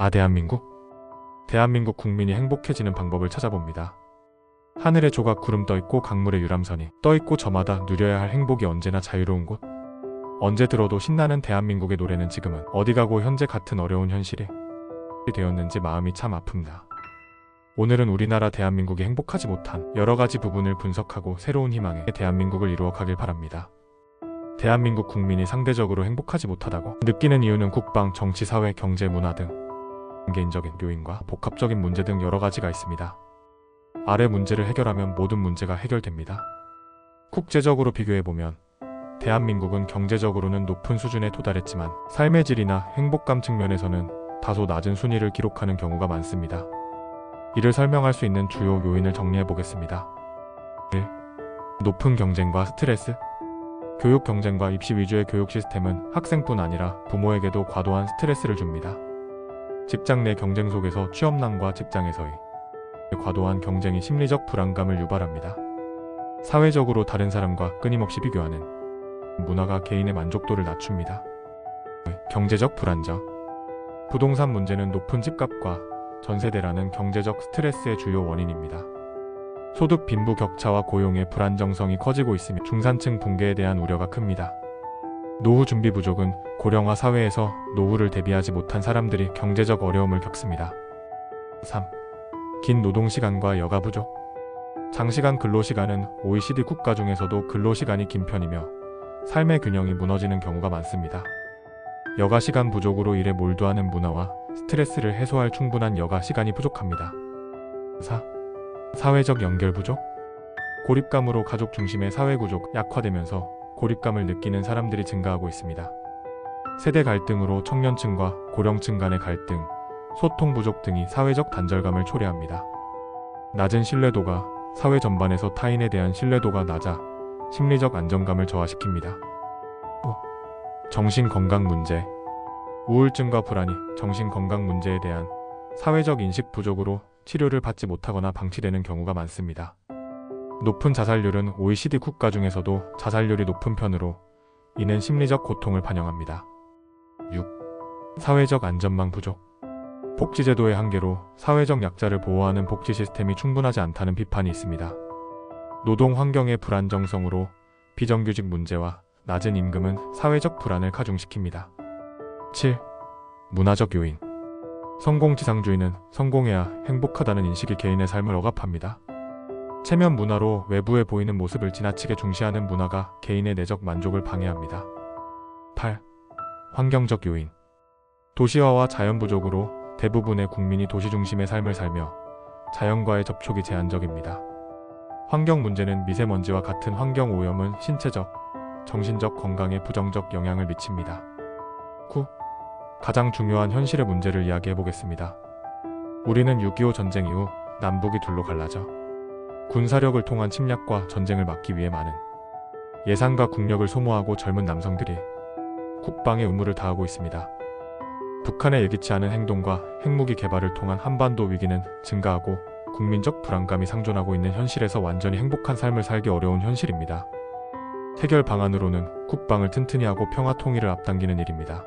아, 대한민국? 대한민국 국민이 행복해지는 방법을 찾아봅니다. 하늘에 조각 구름 떠있고 강물에 유람선이 떠있고 저마다 누려야 할 행복이 언제나 자유로운 곳. 언제 들어도 신나는 대한민국의 노래는 지금은 어디 가고 현재 같은 어려운 현실이 되었는지 마음이 참 아픕니다. 오늘은 우리나라 대한민국이 행복하지 못한 여러 가지 부분을 분석하고 새로운 희망의 대한민국을 이루어 가길 바랍니다. 대한민국 국민이 상대적으로 행복하지 못하다고 느끼는 이유는 국방, 정치, 사회, 경제, 문화 등 개인적인 요인과 복합적인 문제 등 여러 가지가 있습니다. 아래 문제를 해결하면 모든 문제가 해결됩니다. 국제적으로 비교해보면 대한민국은 경제적으로는 높은 수준에 도달했지만 삶의 질이나 행복감 측면에서는 다소 낮은 순위를 기록하는 경우가 많습니다. 이를 설명할 수 있는 주요 요인을 정리해 보겠습니다. 1. 높은 경쟁과 스트레스 교육 경쟁과 입시 위주의 교육 시스템은 학생뿐 아니라 부모에게도 과도한 스트레스를 줍니다. 직장 내 경쟁 속에서 취업난과 직장에서의 과도한 경쟁이 심리적 불안감을 유발합니다. 사회적으로 다른 사람과 끊임없이 비교하는 문화가 개인의 만족도를 낮춥니다. 경제적 불안정 부동산 문제는 높은 집값과 전세대라는 경제적 스트레스의 주요 원인입니다. 소득 빈부 격차와 고용의 불안정성이 커지고 있으며 중산층 붕괴에 대한 우려가 큽니다. 노후 준비 부족은 고령화 사회에서 노후를 대비하지 못한 사람들이 경제적 어려움을 겪습니다. 3. 긴 노동 시간과 여가 부족. 장시간 근로 시간은 OECD 국가 중에서도 근로 시간이 긴 편이며 삶의 균형이 무너지는 경우가 많습니다. 여가 시간 부족으로 일에 몰두하는 문화와 스트레스를 해소할 충분한 여가 시간이 부족합니다. 4. 사회적 연결 부족. 고립감으로 가족 중심의 사회 구조 약화되면서 고립감을 느끼는 사람들이 증가하고 있습니다. 세대 갈등으로 청년층과 고령층 간의 갈등, 소통 부족 등이 사회적 단절감을 초래합니다. 낮은 신뢰도가 사회 전반에서 타인에 대한 신뢰도가 낮아 심리적 안정감을 저하시킵니다. 우, 정신 건강 문제. 우울증과 불안이 정신 건강 문제에 대한 사회적 인식 부족으로 치료를 받지 못하거나 방치되는 경우가 많습니다. 높은 자살률은 OECD 국가 중에서도 자살률이 높은 편으로 이는 심리적 고통을 반영합니다. 6. 사회적 안전망 부족. 복지제도의 한계로 사회적 약자를 보호하는 복지 시스템이 충분하지 않다는 비판이 있습니다. 노동 환경의 불안정성으로 비정규직 문제와 낮은 임금은 사회적 불안을 가중시킵니다. 7. 문화적 요인. 성공지상주의는 성공해야 행복하다는 인식이 개인의 삶을 억압합니다. 체면 문화로 외부에 보이는 모습을 지나치게 중시하는 문화가 개인의 내적 만족을 방해합니다. 8. 환경적 요인. 도시화와 자연 부족으로 대부분의 국민이 도시 중심의 삶을 살며 자연과의 접촉이 제한적입니다. 환경 문제는 미세먼지와 같은 환경 오염은 신체적, 정신적 건강에 부정적 영향을 미칩니다. 9. 가장 중요한 현실의 문제를 이야기해 보겠습니다. 우리는 6.25 전쟁 이후 남북이 둘로 갈라져 군사력을 통한 침략과 전쟁을 막기 위해 많은 예산과 국력을 소모하고 젊은 남성들이 국방의 의무를 다하고 있습니다. 북한의 예기치 않은 행동과 핵무기 개발을 통한 한반도 위기는 증가하고 국민적 불안감이 상존하고 있는 현실에서 완전히 행복한 삶을 살기 어려운 현실입니다. 해결 방안으로는 국방을 튼튼히 하고 평화 통일을 앞당기는 일입니다.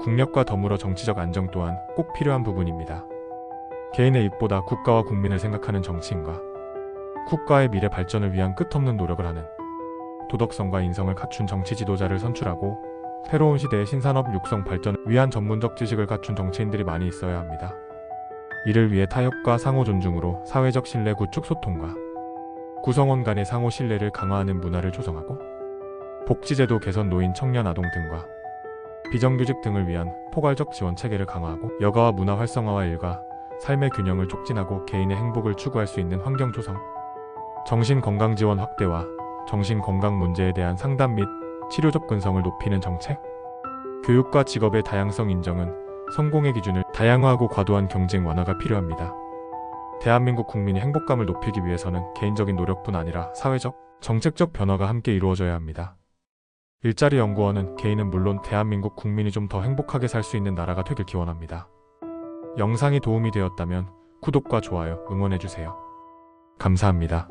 국력과 더불어 정치적 안정 또한 꼭 필요한 부분입니다. 개인의 이익보다 국가와 국민을 생각하는 정치인과 국가의 미래 발전을 위한 끝없는 노력을 하는 도덕성과 인성을 갖춘 정치 지도자를 선출하고 새로운 시대의 신산업 육성 발전을 위한 전문적 지식을 갖춘 정치인들이 많이 있어야 합니다. 이를 위해 타협과 상호 존중으로 사회적 신뢰 구축 소통과 구성원 간의 상호 신뢰를 강화하는 문화를 조성하고 복지제도 개선 노인 청년 아동 등과 비정규직 등을 위한 포괄적 지원 체계를 강화하고 여가와 문화 활성화와 일과 삶의 균형을 촉진하고 개인의 행복을 추구할 수 있는 환경 조성, 정신 건강 지원 확대와 정신 건강 문제에 대한 상담 및 치료 접근성을 높이는 정책, 교육과 직업의 다양성 인정은 성공의 기준을 다양화하고 과도한 경쟁 완화가 필요합니다. 대한민국 국민이 행복감을 높이기 위해서는 개인적인 노력뿐 아니라 사회적, 정책적 변화가 함께 이루어져야 합니다. 일자리 연구원은 개인은 물론 대한민국 국민이 좀 더 행복하게 살 수 있는 나라가 되길 기원합니다. 영상이 도움이 되었다면 구독과 좋아요 응원해주세요. 감사합니다.